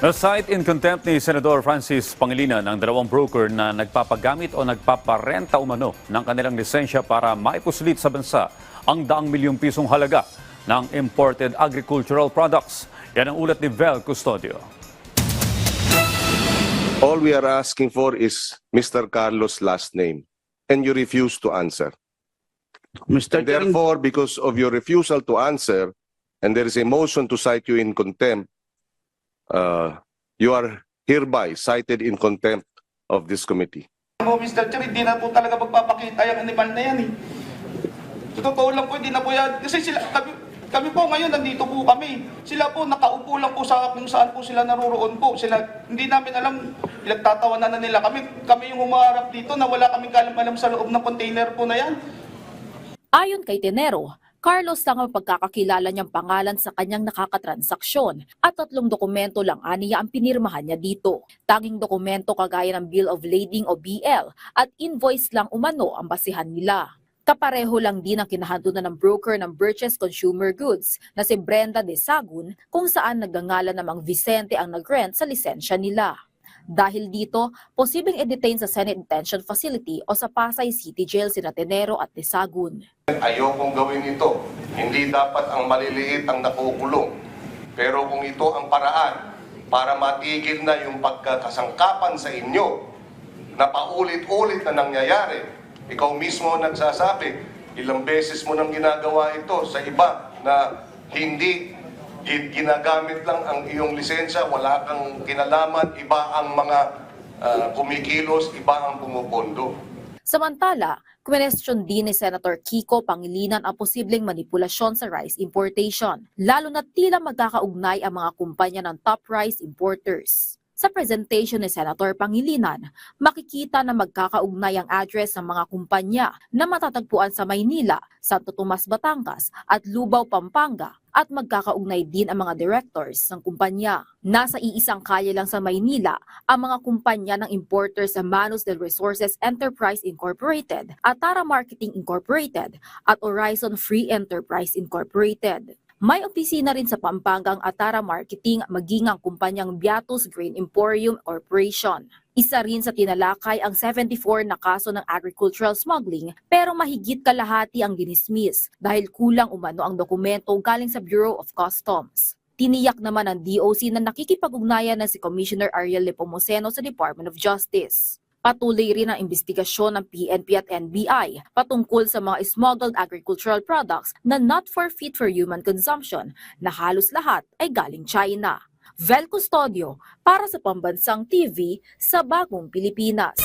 Na-cite in contempt ni Senador Francis Pangilinan ang dalawang broker na nagpapagamit o nagpaparenta umano ng kanilang lisensya para maipuslit sa bansa ang daang milyong pisong halaga ng imported agricultural products. Yan ang ulat ni Vel Custodio. All we are asking for is Mr. Carlos' last name, and you refuse to answer. Mr. And therefore, because of your refusal to answer, and there is a motion to cite you in contempt, uh, you are hereby cited in contempt of this committee. mo, Mr. Chair, hindi na po talaga magpapakita yung animal na yan eh. Sa totoo lang po, hindi na po yan. Kasi sila, kami, kami po ngayon, nandito po kami. Sila po, nakaupo lang po sa kung saan po sila naroroon po. Sila, hindi namin alam, pinagtatawanan na nila. Kami, kami yung humarap dito na wala kaming kalam-alam sa loob ng container po na yan. Ayon kay Tenero, Carlos lang ang pagkakakilala niyang pangalan sa kanyang nakakatransaksyon at tatlong dokumento lang aniya ang pinirmahan niya dito. Tanging dokumento kagaya ng Bill of Lading o BL at invoice lang umano ang basihan nila. Kapareho lang din ang kinahandunan ng broker ng Birches Consumer Goods na si Brenda De Sagun kung saan nagngangalan namang Vicente ang nag-rent sa lisensya nila. Dahil dito, posibleng i-detain sa Senate Detention Facility o sa Pasay City Jail sina Tenero at De Sagun. Ayokong gawin ito. Hindi dapat ang maliliit ang nakukulong. Pero kung ito ang paraan para matigil na yung pagkakasangkapan sa inyo na paulit-ulit na nangyayari, ikaw mismo nagsasabi, ilang beses mo nang ginagawa ito sa iba na hindi ginagamit lang ang iyong lisensya, wala kang kinalaman, iba ang mga ah, kumikilos, iba ang pumupondo. Samantala, kwenestyon din ni Senator Kiko Pangilinan ang posibleng manipulasyon sa rice importation, lalo na tila magkakaugnay ang mga kumpanya ng top rice importers. Sa presentation ni Senator Pangilinan, makikita na magkakaugnay ang address ng mga kumpanya na matatagpuan sa Maynila, Santo Tomas, Batangas at Lubao, Pampanga at magkakaugnay din ang mga directors ng kumpanya. Nasa iisang kalye lang sa Maynila ang mga kumpanya ng importers sa Manus del Resources Enterprise Incorporated, Atara Marketing Incorporated at Horizon Free Enterprise Incorporated. May opisina rin sa Pampanga ang Atara Marketing maging ang kumpanyang Beatus Grain Emporium Corporation. Isa rin sa tinalakay ang 74 na kaso ng agricultural smuggling pero mahigit kalahati ang dinismiss dahil kulang umano ang dokumento galing sa Bureau of Customs. Tiniyak naman ng DOC na nakikipag-ugnayan na si Commissioner Ariel Lepomuceno sa Department of Justice. Patuloy rin ang investigasyon ng PNP at NBI patungkol sa mga smuggled agricultural products na not for fit for human consumption na halos lahat ay galing China. Vel Custodio para sa Pambansang TV sa Bagong Pilipinas.